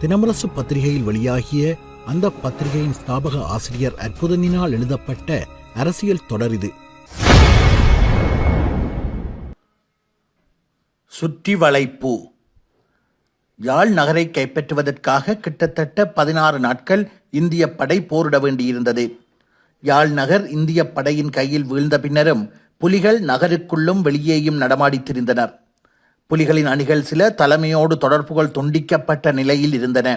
தினமரசு பத்திரிகையில் வெளியாகிய அந்த பத்திரிகையின் ஸ்தாபக ஆசிரியர் அற்புதனினால் எழுதப்பட்ட அரசியல் தொடர் இது. சுற்றி வளைப்பு யாழ் நகரை கைப்பற்றுவதற்காக கிட்டத்தட்ட பதினாறு நாட்கள் இந்திய படை போரிட வேண்டியிருந்தது. யாழ் நகர் இந்திய படையின் கையில் வீழ்ந்த பின்னரும் புலிகள் நகருக்குள்ளும் வெளியேயும் நடமாடித்திருந்தனர். புலிகளின் அணிகள் சில தலைமையோடு தொடர்புகள் துண்டிக்கப்பட்ட நிலையில் இருந்தன.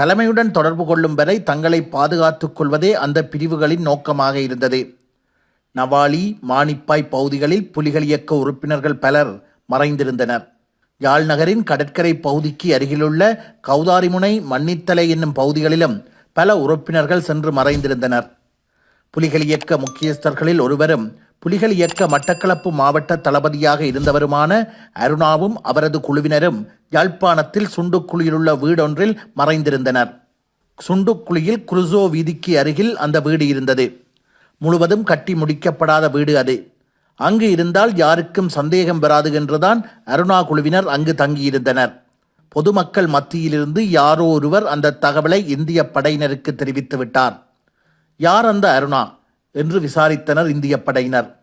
தலைமையுடன் தொடர்பு கொள்ளும் வரை தங்களை பாதுகாத்துக் கொள்வதே அந்த பிரிவுகளின் நோக்கமாக இருந்தது. நவாலி மானிப்பாய் பகுதிகளில் புலிகள் இயக்க உறுப்பினர்கள் பலர் மறைந்திருந்தனர். யாழ் நகரின் கடற்கரை பகுதிக்கு அருகிலுள்ள கௌதாரிமுனை மன்னித்தலை என்னும் பகுதிகளிலும் பல உறுப்பினர்கள் சென்று மறைந்திருந்தனர். புலிகள் இயக்க முக்கியஸ்தர்களில் ஒருவரும் புலிகள் இயக்க மட்டக்களப்பு மாவட்ட தளபதியாக இருந்தவருமான அருணாவும் அவரது குழுவினரும் யாழ்ப்பாணத்தில் சுண்டுக்குழியிலுள்ள வீடொன்றில் மறைந்திருந்தனர். சுண்டுக்குழியில் குருசோ வீதிக்கு அருகில் அந்த வீடு இருந்தது. முழுவதும் கட்டி முடிக்கப்படாத வீடு அது. அங்கு இருந்தால் யாருக்கும் சந்தேகம் வராது என்றுதான் அருணா குழுவினர் அங்கு தங்கியிருந்தனர். பொதுமக்கள் மத்தியிலிருந்து யாரோ ஒருவர் அந்த தகவலை இந்திய படையினருக்கு தெரிவித்து விட்டார் யார் அந்த அருணா? என்று விசாரித்தனர் இந்திய படையினர்.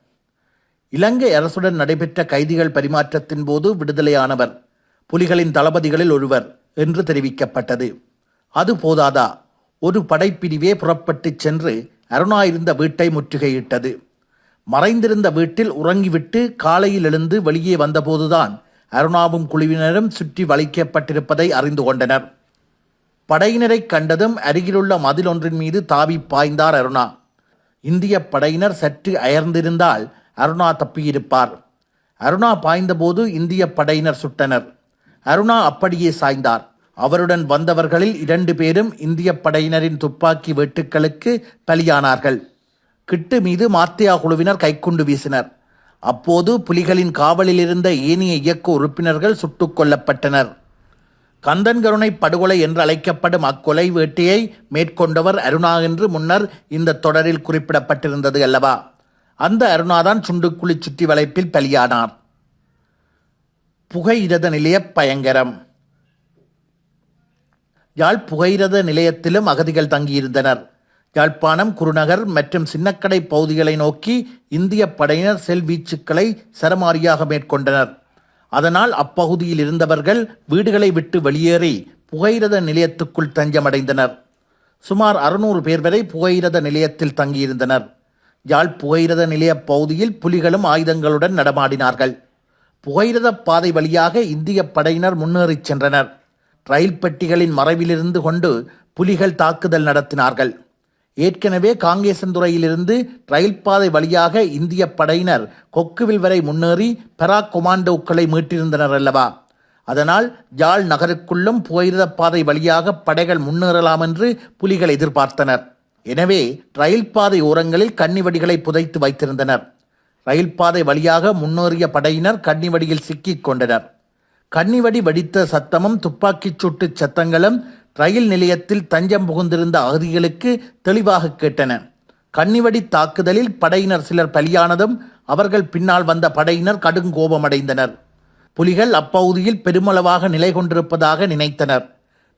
இலங்கை அரசுடன் நடைபெற்ற கைதிகள் பரிமாற்றத்தின் போது விடுதலையானவர் புலிகளின் தளபதிகளில் ஒருவர் என்று தெரிவிக்கப்பட்டது. அது போதாதா? ஒரு படைப்பிரிவே புறப்பட்டுச் சென்று அருணா இருந்த வீட்டை முற்றுகையிட்டது. மறைந்திருந்த வீட்டில் உறங்கிவிட்டு காலையில் எழுந்து வெளியே வந்தபோதுதான் அருணாவும் குழுவினரும் சுற்றி வளைக்கப்பட்டிருப்பதை அறிந்து கொண்டனர். படையினரைக் கண்டதும் அருகிலுள்ள மதில் ஒன்றின் மீது தாவி பாய்ந்தார் அருணா. இந்திய படையினர் சற்று அயர்ந்திருந்தால் அருணா தப்பியிருப்பார். அருணா பாய்ந்தபோது இந்திய படையினர் சுட்டனர். அருணா அப்படியே சாய்ந்தார். அவருடன் வந்தவர்களில் இரண்டு பேரும் இந்திய படையினரின் துப்பாக்கி வெட்டுக்களுக்கு பலியானார்கள். கிட்டு மீது மாத்தியா குழுவினர் கைக்குண்டு வீசினர். அப்போது புலிகளின் காவலில் இருந்த ஏனைய இயக்க உறுப்பினர்கள் சுட்டுக் கொல்லப்பட்டனர். கந்தன் கருணை படுகொலை என்று அழைக்கப்படும் அக்கொலை வேட்டையை மேற்கொண்டவர் அருணா என்று முன்னர் இந்த தொடரில் குறிப்பிடப்பட்டிருந்தது அல்லவா? அந்த அருணாதான் சுண்டுக்குழி சுற்றி வளைப்பில் பலியானார். புகையிரத நிலைய பயங்கரம். யாழ் புகையிரத நிலையத்திலும் அகதிகள் தங்கியிருந்தனர். யாழ்ப்பாணம் குருநகர் மற்றும் சின்னக்கடை பகுதிகளை நோக்கி இந்திய படையினர் செல்வீச்சுக்களை சரமாரியாக மேற்கொண்டனர். அதனால் அப்பகுதியில் இருந்தவர்கள் வீடுகளை விட்டு வெளியேறி புகையிரத நிலையத்துக்குள் தஞ்சமடைந்தனர். சுமார் அறுநூறு பேர் வரை புகையிரத நிலையத்தில் தங்கியிருந்தனர். யாழ் புகையிரத நிலைய பகுதியில் புலிகளும் ஆயுதங்களுடன் நடமாடினார்கள். புகையிரத பாதை வழியாக இந்திய படையினர் முன்னேறிச் சென்றனர். ரயில் பெட்டிகளின் மறைவிலிருந்து கொண்டு புலிகள் தாக்குதல் நடத்தினார்கள். ஏற்கனவே காங்கேசந்துறையிலிருந்து ரயில் பாதை வழியாக இந்திய படையினர் கொக்குவில் வரை முன்னேறி பெரா கொமாண்டோக்களை மீட்டிருந்தனர் அல்லவா? அதனால் யாழ் நகருக்குள்ளும் புகையிரத பாதை வழியாக படைகள் முன்னேறலாம் என்று புலிகள் எதிர்பார்த்தனர். எனவே ரயில் பாதை ஓரங்களில் கன்னிவடிகளை புதைத்து வைத்திருந்தனர். ரயில் பாதை வழியாக முன்னேறிய படையினர் கன்னிவடியில் சிக்கிக் கொண்டனர். கன்னிவடி வெடித்த சத்தமும் துப்பாக்கிச் சூட்டு சத்தங்களும் ரயில் நிலையத்தில் தஞ்சம் புகுந்திருந்த அகதிகளுக்கு தெளிவாக கேட்டன. கண்ணிவடி தாக்குதலில் படையினர் சிலர் பலியானதும் அவர்கள் பின்னால் வந்த படையினர் கடுங்கோபமடைந்தனர் புலிகள் அப்பகுதியில் பெருமளவாக நிலை கொண்டிருப்பதாக நினைத்தனர்.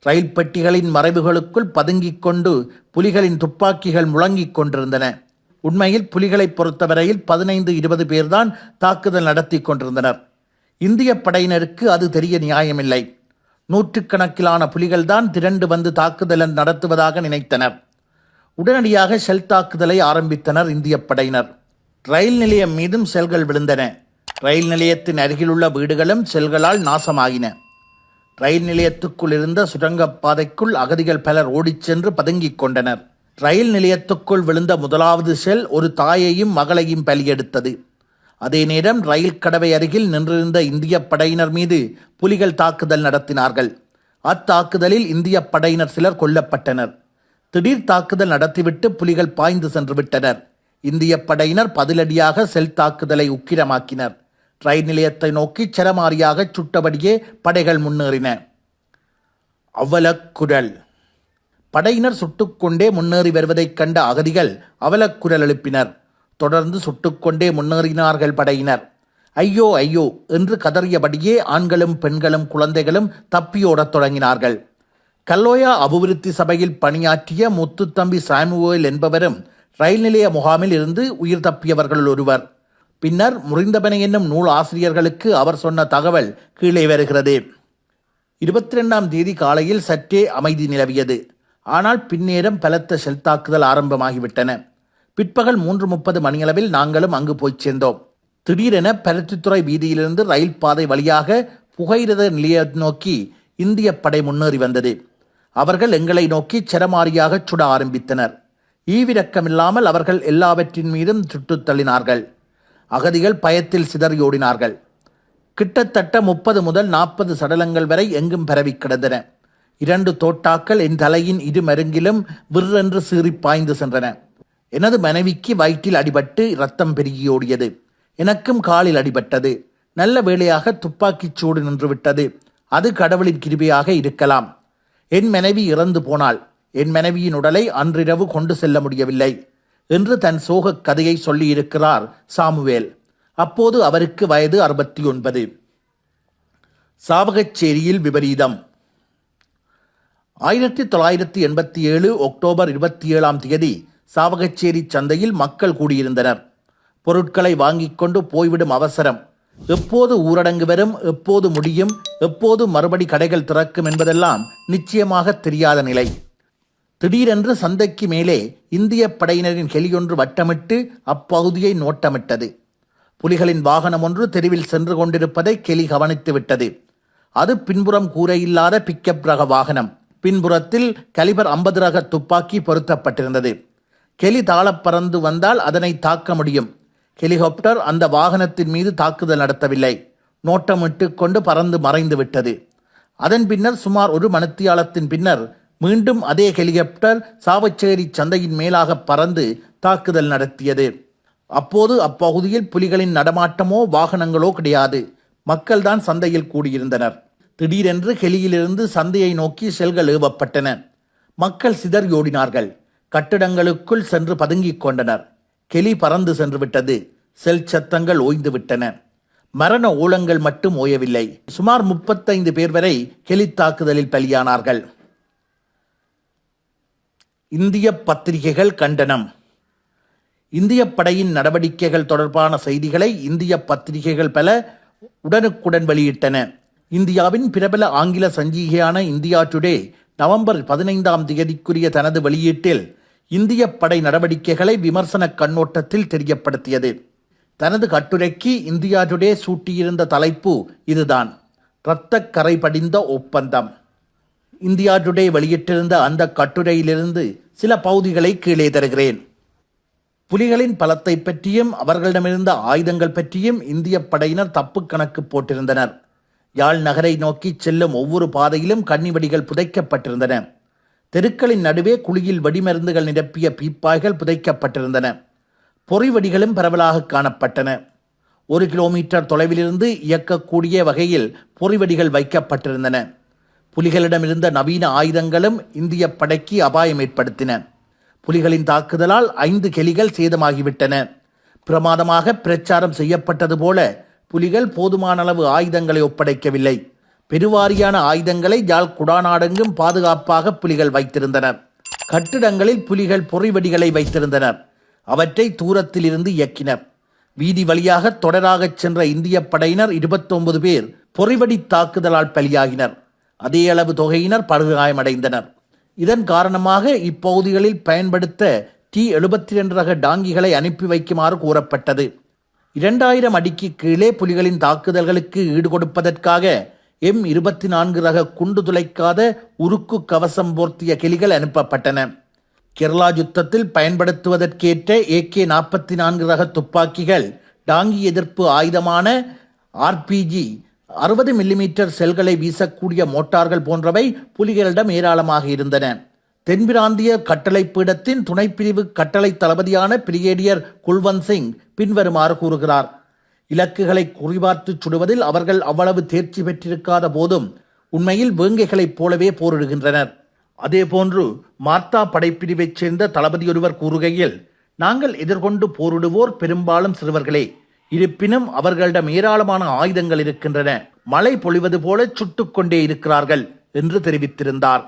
ரயில் பெட்டிகளின் மறைவுகளுக்குள் பதுங்கிக் கொண்டு புலிகளின் துப்பாக்கிகள் முழங்கிக் கொண்டிருந்தன. உண்மையில் புலிகளை பொறுத்தவரையில் பதினைந்து இருபது பேர்தான் தாக்குதல் நடத்தி கொண்டிருந்தனர். இந்திய படையினருக்கு அது தெரிய நியாயமில்லை. நூற்றுக்கணக்கிலான புலிகள்தான் திரண்டு வந்து தாக்குதல் நடத்துவதாக நினைத்தனர். உடனடியாக ஷெல் தாக்குதலை ஆரம்பித்தனர் இந்திய படையினர். ரயில் நிலையம் மீதும் செல்கள் விழுந்தன. ரயில் நிலையத்தின் அருகிலுள்ள வீடுகளும் செல்களால் நாசமாகின ரயில் நிலையத்துக்குள் இருந்த சுரங்கப்பாதைக்குள் அகதிகள் பலர் ஓடிச் சென்று பதுங்கிக் கொண்டனர். ரயில் நிலையத்துக்குள் விழுந்த முதலாவது செல் ஒரு தாயையும் மகளையும் பலியெடுத்தது. அதே நேரம் ரயில் கடவை அருகில் நின்றிருந்த இந்திய படையினர் மீது புலிகள் தாக்குதல் நடத்தினார்கள். அத்தாக்குதலில் இந்திய படையினர் சிலர் கொல்லப்பட்டனர். திடீர் தாக்குதல் நடத்திவிட்டு புலிகள் பாய்ந்து சென்று விட்டனர். இந்திய படையினர் பதிலடியாக செல் தாக்குதலை உக்கிரமாக்கினர். ரயில் நிலையத்தை நோக்கி சரமாரியாக சுட்டபடியே படைகள் முன்னேறின. அவலக்குரல். படையினர் சுட்டுக்கொண்டே முன்னேறி வருவதைக் கண்ட அகதிகள் அவலக்குரல் எழுப்பினர். தொடர்ந்து சுட்டுக்கொண்டே முன்னேறினார்கள் படையினர். ஐயோ ஐயோ என்று கதறியபடியே ஆண்களும் பெண்களும் குழந்தைகளும் தப்பியோடத் தொடங்கினார்கள். கல்லோயா அபிவிருத்தி சபையில் பணியாற்றிய முத்துத்தம்பி சாமுவேல் என்பவரும் ரயில் நிலைய முகாமில் இருந்து உயிர் தப்பியவர்கள் ஒருவர். பின்னர் முறிந்தபனை என்னும் நூல் ஆசிரியர்களுக்கு அவர் சொன்ன தகவல் கீழே வருகிறது. இருபத்தி ரெண்டாம் தேதி காலையில் சற்றே அமைதி நிலவியது. ஆனால் பின்னேரம் பலத்த ஷெல் தாக்குதல் ஆரம்பமாகிவிட்டன. பிற்பகல் மூன்று முப்பது மணியளவில் நாங்களும் அங்கு போய்ச் சேர்ந்தோம். திடீரென பருத்தித்துறை வீதியிலிருந்து ரயில் பாதை வழியாக புகையிரத நிலைய நோக்கி இந்திய படை முன்னேறி வந்தது. அவர்கள் எங்களை நோக்கி சரமாரியாக சுட ஆரம்பித்தனர். ஈவிரக்கமில்லாமல் அவர்கள் எல்லாவற்றின் மீதும் சுட்டுத் தள்ளினார்கள். அகதிகள் பயத்தில் சிதறியோடினார்கள் கிட்டத்தட்ட முப்பது முதல் நாற்பது சடலங்கள் வரை எங்கும் பரவி கிடந்தன. இரண்டு தோட்டாக்கள் என் தலையின் இரு மருங்கிலும் விற்றென்று சீறி பாய்ந்து சென்றன. எனது மனைவிக்கு வயிற்றில் அடிபட்டு ரத்தம் பெருகியோடியது. எனக்கும் காலில் அடிபட்டது. நல்ல வேளையாக துப்பாக்கிச் சூடு நின்றுவிட்டது. அது கடவுளின் கிருபையாக இருக்கலாம். என் மனைவி இறந்து போனாள். என் மனைவியின் உடலை அன்றிரவு கொண்டு செல்ல முடியவில்லை என்று தன் சோகக் கதையை சொல்லியிருக்கிறார் சாமுவேல். அப்போது அவருக்கு வயது அறுபத்தி ஒன்பது சாவகச்சேரியில் விபரீதம். ஆயிரத்தி தொள்ளாயிரத்தி எண்பத்தி ஏழு அக்டோபர் இருபத்தி ஏழாம் தேதி சாவகச்சேரி சந்தையில் மக்கள் கூடியிருந்தனர். பொருட்களை வாங்கிக் கொண்டு போய்விடும் அவசரம். எப்போது ஊரடங்கு வரும் எப்போது முடியும் எப்போது மறுபடி கடைகள் திறக்கும் என்பதெல்லாம் நிச்சயமாக தெரியாத நிலை. திடீரென்று சந்தைக்கு மேலே இந்திய படையினரின் ஹெலியொன்று வட்டமிட்டு அப்பகுதியை நோட்டமிட்டது. புலிகளின் வாகனம் ஒன்று தெருவில் சென்று கொண்டிருப்பதை கெலி கவனித்து விட்டது. அது பின்புறம் கூரையில்லாத பிக்கப் ரக வாகனம். பின்புறத்தில் கலிபர் ஐம்பது ரக துப்பாக்கி பொருத்தப்பட்டிருந்தது. கெலி தாளப் பறந்து வந்தால் அதனை தாக்க முடியும். ஹெலிகாப்டர் அந்த வாகனத்தின் மீது தாக்குதல் நடத்தவில்லை. நோட்டமிட்டு கொண்டு பறந்து மறைந்து விட்டது. அதன் பின்னர் சுமார் ஒரு மணித்தியாலத்தின் பின்னர் மீண்டும் அதே ஹெலிகாப்டர் சாவச்சேரி சந்தையின் மேலாக பறந்து தாக்குதல் நடத்தியது. அப்போது அப்பகுதியில் புலிகளின் நடமாட்டமோ வாகனங்களோ கிடையாது. மக்கள்தான் சந்தையில் கூடியிருந்தனர். திடீரென்று ஹெலியிலிருந்து சந்தையை நோக்கி செல்கள் ஏவப்பட்டன. மக்கள் சிதறியோடினார்கள் கட்டிடங்களுக்குள் சென்று பதுங்கிக் கொண்டனர். கெலி பறந்து சென்று விட்டது செல் சத்தங்கள் ஓய்ந்து விட்டன மரண ஊழங்கள் மட்டும் ஓயவில்லை. சுமார் முப்பத்தைந்து பேர் வரை கெலி தாக்குதலில் பலியானார்கள். இந்திய பத்திரிகைகள் கண்டனம். இந்திய படையின் நடவடிக்கைகள் தொடர்பான செய்திகளை இந்திய பத்திரிகைகள் பல உடனுக்குடன் வெளியிட்டன. இந்தியாவின் பிரபல ஆங்கில சஞ்சிகையான இந்தியா டுடே நவம்பர் பதினைந்தாம் தேதிக்குரிய தனது வெளியீட்டில் இந்திய படை நடவடிக்கைகளை விமர்சன கண்ணோட்டத்தில் தெரியப்படுத்தியது. தனது கட்டுரைக்கு இந்தியா டுடே சூட்டியிருந்த தலைப்பு இதுதான். இரத்தக் கரை படிந்த ஒப்பந்தம். இந்தியா டுடே வெளியிட்டிருந்த அந்த கட்டுரையிலிருந்து சில பகுதிகளை கீழே தருகிறேன். புலிகளின் பலத்தை பற்றியும் அவர்களிடமிருந்த ஆயுதங்கள் பற்றியும் இந்திய படையினர் தப்பு கணக்கு போட்டிருந்தனர். யாழ் நகரை நோக்கி செல்லும் ஒவ்வொரு பாதையிலும் கன்னிவடிகள் புதைக்கப்பட்டிருந்தன. தெருக்களின் நடுவே குழியில் வெடிமருந்துகள் நிரப்பிய பீப்பாய்கள் புதைக்கப்பட்டிருந்தன. பொறிவடிகளும் பரவலாக காணப்பட்டன. ஒரு கிலோமீட்டர் தொலைவிலிருந்து இயக்கக்கூடிய வகையில் பொறிவடிகள் வைக்கப்பட்டிருந்தன. புலிகளிடமிருந்த நவீன ஆயுதங்களும் இந்திய படைக்கு அபாயம் ஏற்படுத்தின. புலிகளின் தாக்குதலால் ஐந்து கெலிகள் சேதமாகிவிட்டன. பிரமாதமாக பிரச்சாரம் செய்யப்பட்டது போல புலிகள் போதுமான அளவு ஆயுதங்களை ஒப்படைக்கவில்லை. பெருவாரியான ஆயுதங்களை யாழ் குடாநாடெங்கும் பாதுகாப்பாக புலிகள் வைத்திருந்தனர் கட்டிடங்களில் புலிகள் பொறிவடிகளை வைத்திருந்தனர் அவற்றை தூரத்தில் இருந்து இயக்கினர். வீதி வழியாக தொடராகச் சென்ற இந்திய படையினர் இருபத்தொன்பது பேர் பொறிவடி தாக்குதலால் பலியாகினர். அதே அளவு தொகையினர் படுகாயமடைந்தனர். இதன் காரணமாக இப்பகுதிகளில் பயன்படுத்த டி எழுபத்தி ரெண்டு ரக டாங்கிகளை அனுப்பி வைக்குமாறு கூறப்பட்டது. இரண்டாயிரம் அடிக்கு கீழே புலிகளின் தாக்குதல்களுக்கு ஈடுகொடுப்பதற்காக எம் இருபத்தி நான்கு ரக குண்டு துளைக்காத உருக்கு கவசம் போர்த்திய கிளிகள் அனுப்பப்பட்டன. கேரளா யுத்தத்தில் பயன்படுத்துவதற்கேற்ற ஏகே நாற்பத்தி நான்கு ரக துப்பாக்கிகள் டாங்கி எதிர்ப்பு ஆயுதமான ஆர்பிஜி அறுபது மில்லிமீட்டர் செல்களை வீசக்கூடிய மோட்டார்கள் போன்றவை புலிகளிடம் ஏராளமாக இருந்தன. தென்பிராந்திய கட்டளை பீடத்தின் துணைப்பிரிவு கட்டளை தளபதியான பிரிகேடியர் குல்வந்த் சிங் பின்வருமாறு கூறுகிறார். இலக்குகளை குறிபார்த்து சுடுவதில் அவர்கள் அவ்வளவு தேர்ச்சி பெற்றிருக்காத போதும் உண்மையில் வேங்கைகளைப் போலவே போரிடுகின்றனர். அதேபோன்று மார்த்தா படைப்பிரிவைச் சேர்ந்த தளபதி ஒருவர் கூறுகையில் நாங்கள் எதிர்கொண்டு போரிடுவோர் பெரும்பாலும் சிறுவர்களே. இருப்பினும் அவர்களிடம் ஏராளமான ஆயுதங்கள் இருக்கின்றன. மழை பொழிவது போல சுட்டுக்கொண்டே இருக்கிறார்கள் என்று தெரிவித்திருந்தார்.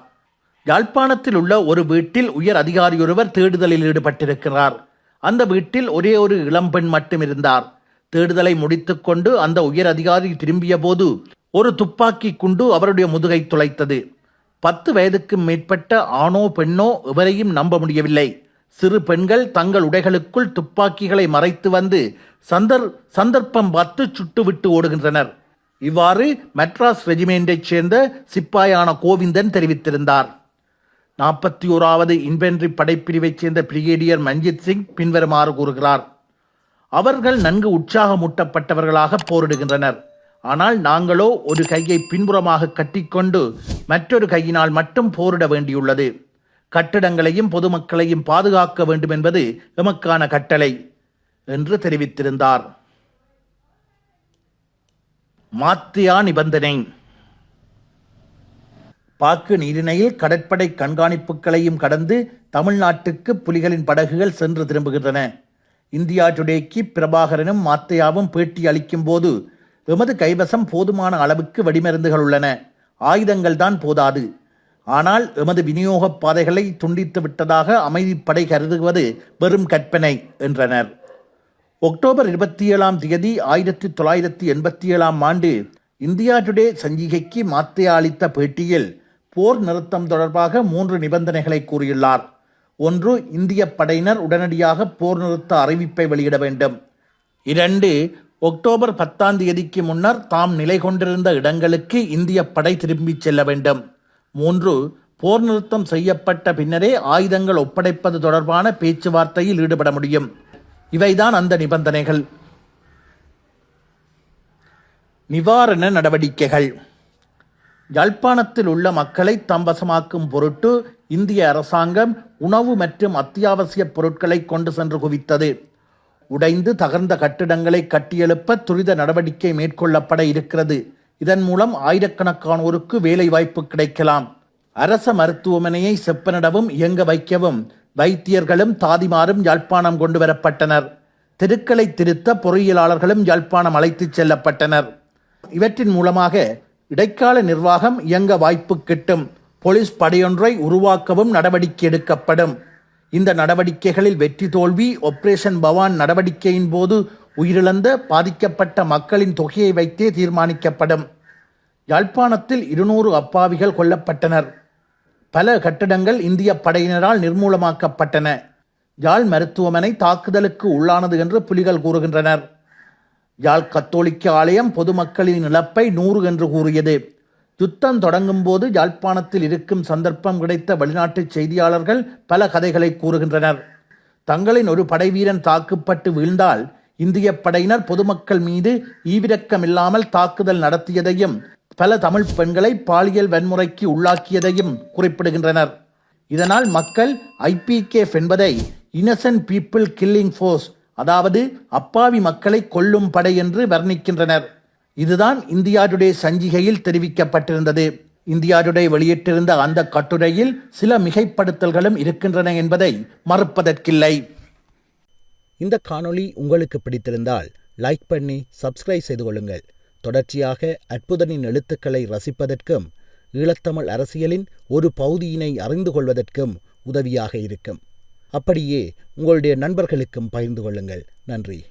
யாழ்ப்பாணத்தில் உள்ள ஒரு வீட்டில் உயர் அதிகாரியொருவர் தேடுதலில் ஈடுபட்டிருக்கிறார். அந்த வீட்டில் ஒரே ஒரு இளம்பெண் மட்டும் இருந்தார். தேடுதலை முடித்துக்கொண்டு அந்த உயர் அதிகாரி திரும்பிய போது ஒரு துப்பாக்கி குண்டு அவருடைய முதுகை துளைத்தது. பத்து வயதுக்கு மேற்பட்ட ஆணோ பெண்ணோ எவரையும் நம்ப முடியவில்லை. சிறு பெண்கள் தங்கள் உடைகளுக்குள் துப்பாக்கிகளை மறைத்து வந்து சந்தர் சந்தர்ப்பம் பார்த்து சுட்டுவிட்டு ஓடுகின்றனர். இவ்வாறு மெட்ராஸ் ரெஜிமெண்டைச் சேர்ந்த சிப்பாயான கோவிந்தன் தெரிவித்திருந்தார். நாற்பத்தி ஓராவது இன்வென்ட்ரி படைப்பிரிவைச் சேர்ந்த பிரிகேடியர் மஞ்சித் சிங் பின்வருமாறு கூறுகிறார். அவர்கள் நன்கு உற்சாகமூட்டப்பட்டவர்களாக போரிடுகின்றனர். ஆனால் நாங்களோ ஒரு கையை பின்புறமாக கட்டிக்கொண்டு மற்றொரு கையினால் மட்டும் போரிட வேண்டியுள்ளது. கட்டிடங்களையும் பொதுமக்களையும் பாதுகாக்க வேண்டும் என்பது எமக்கான கட்டளை என்று தெரிவித்திருந்தார். மாத்தியா நிபந்தனை. பாக்கு நீரிணையில் கடற்படை கண்காணிப்புகளையும் கடந்து தமிழ்நாட்டுக்கு புலிகளின் படகுகள் சென்று திரும்புகின்றன. இந்தியா டுடேக்கு பிரபாகரனும் மாத்தையாவும் பேட்டி அளிக்கும் போது எமது கைவசம் போதுமான அளவுக்கு வெடிமருந்துகள் உள்ளன. ஆயுதங்கள் தான் போதாது. ஆனால் எமது விநியோக பாதைகளை துண்டித்து விட்டதாக அமைதிப்படை கருதுவது வெறும் கற்பனை என்றனர். அக்டோபர் இருபத்தி ஏழாம் தேதி ஆயிரத்தி தொள்ளாயிரத்தி எண்பத்தி ஏழாம் ஆண்டு இந்தியா டுடே சஞ்சிகைக்கு மாத்தையா அளித்த பேட்டியில் போர் நிறுத்தம் தொடர்பாக மூன்று நிபந்தனைகளை கூறியுள்ளார். ஒன்று இந்திய படையினர் உடனடியாக போர் நிறுத்த அறிவிப்பை வெளியிட வேண்டும். இரண்டு அக்டோபர் பத்தாம் தேதிக்கு முன்னர் தாம் நிலை கொண்டிருந்த இடங்களுக்கு இந்திய படை திரும்பிச் செல்ல வேண்டும். மூன்று போர் நிறுத்தம் செய்யப்பட்ட பின்னரே ஆயுதங்கள் ஒப்படைப்பது தொடர்பான பேச்சுவார்த்தையில் ஈடுபட முடியும். இவைதான் அந்த நிபந்தனைகள். நிவாரண நடவடிக்கைகள். யாழ்ப்பாணத்தில் உள்ள மக்களை தம்பசமாக்கும் பொருட்டு இந்திய அரசாங்கம் உணவு மற்றும் அத்தியாவசிய பொருட்களை கொண்டு சென்று குவித்தது. உடைந்து தகர்ந்த கட்டிடங்களை கட்டியெழுப்ப துரித நடவடிக்கை மேற்கொள்ளப்பட இருக்கிறது. இதன் மூலம் ஆயிரக்கணக்கானோருக்கு வேலை வாய்ப்பு கிடைக்கலாம். அரச மருத்துவமனையை செப்பனிடவும் இயங்க வைக்கவும் வைத்தியர்களும் தாதிமாரும் யாழ்ப்பாணம் கொண்டு வரப்பட்டனர். தெருக்களை திருத்த பொறியியலாளர்களும் யாழ்ப்பாணம் அழைத்துச் செல்லப்பட்டனர். இவற்றின் மூலமாக இடைக்கால நிர்வாகம் இயங்க வாய்ப்பு கிட்டும். போலீஸ் படையொன்றை உருவாக்கவும் நடவடிக்கை எடுக்கப்படும். இந்த நடவடிக்கைகளில் வெற்றி தோல்வி ஆபரேஷன் பவான் நடவடிக்கையின் போது உயிரிழந்த பாதிக்கப்பட்ட மக்களின் தொகையை வைத்தே தீர்மானிக்கப்படும். யாழ்ப்பாணத்தில் இருநூறு அப்பாவிகள் கொல்லப்பட்டனர். பல கட்டிடங்கள் இந்திய படையினரால் நிர்மூலமாக்கப்பட்டன. யாழ் மருத்துவமனை தாக்குதலுக்கு உள்ளானது என்று புலிகள் கூறுகின்றனர். யாழ் கத்தோலிக்க ஆலயம் பொதுமக்களின் இழப்பை நூறு என்று கூறியது. யுத்தம் தொடங்கும் போது யாழ்ப்பாணத்தில் இருக்கும் சந்தர்ப்பம் கிடைத்த வெளிநாட்டு செய்தியாளர்கள் பல கதைகளை கூறுகின்றனர். தங்களின் ஒரு படைவீரன் தாக்கப்பட்டு வீழ்ந்தால் இந்திய படையினர் பொதுமக்கள் மீது ஈவிரக்கமில்லாமல் தாக்குதல் நடத்தியதையும் பல தமிழ் பெண்களை பாலியல் வன்முறைக்கு உள்ளாக்கியதையும் குறிப்பிடுகின்றனர். இதனால் மக்கள் ஐபிகேஃப் என்பதை இன்னசென்ட் பீப்புள் கில்லிங் ஃபோர்ஸ் அதாவது அப்பாவி மக்களை கொல்லும் படை என்று வர்ணிக்கின்றனர். இதுதான் இந்தியா டுடே சஞ்சிகையில் தெரிவிக்கப்பட்டிருந்தது. இந்தியா டுடே வெளியிட்டிருந்த அந்த கட்டுரையில் சில மிகைப்படுத்தல்களும் இருக்கின்றன என்பதை மறுப்பதற்கில்லை. இந்த காணொளி உங்களுக்கு பிடித்திருந்தால் லைக் பண்ணி சப்ஸ்கிரைப் செய்து கொள்ளுங்கள். தொடர்ச்சியாக அற்புதனின் எழுத்துக்களை ரசிப்பதற்கும் ஈழத்தமிழ் அரசியலின் ஒரு பகுதியினை அறிந்து கொள்வதற்கும் உதவியாக இருக்கும். அப்படியே உங்களுடைய நண்பர்களுக்கும் பகிர்ந்து கொள்ளுங்கள். நன்றி.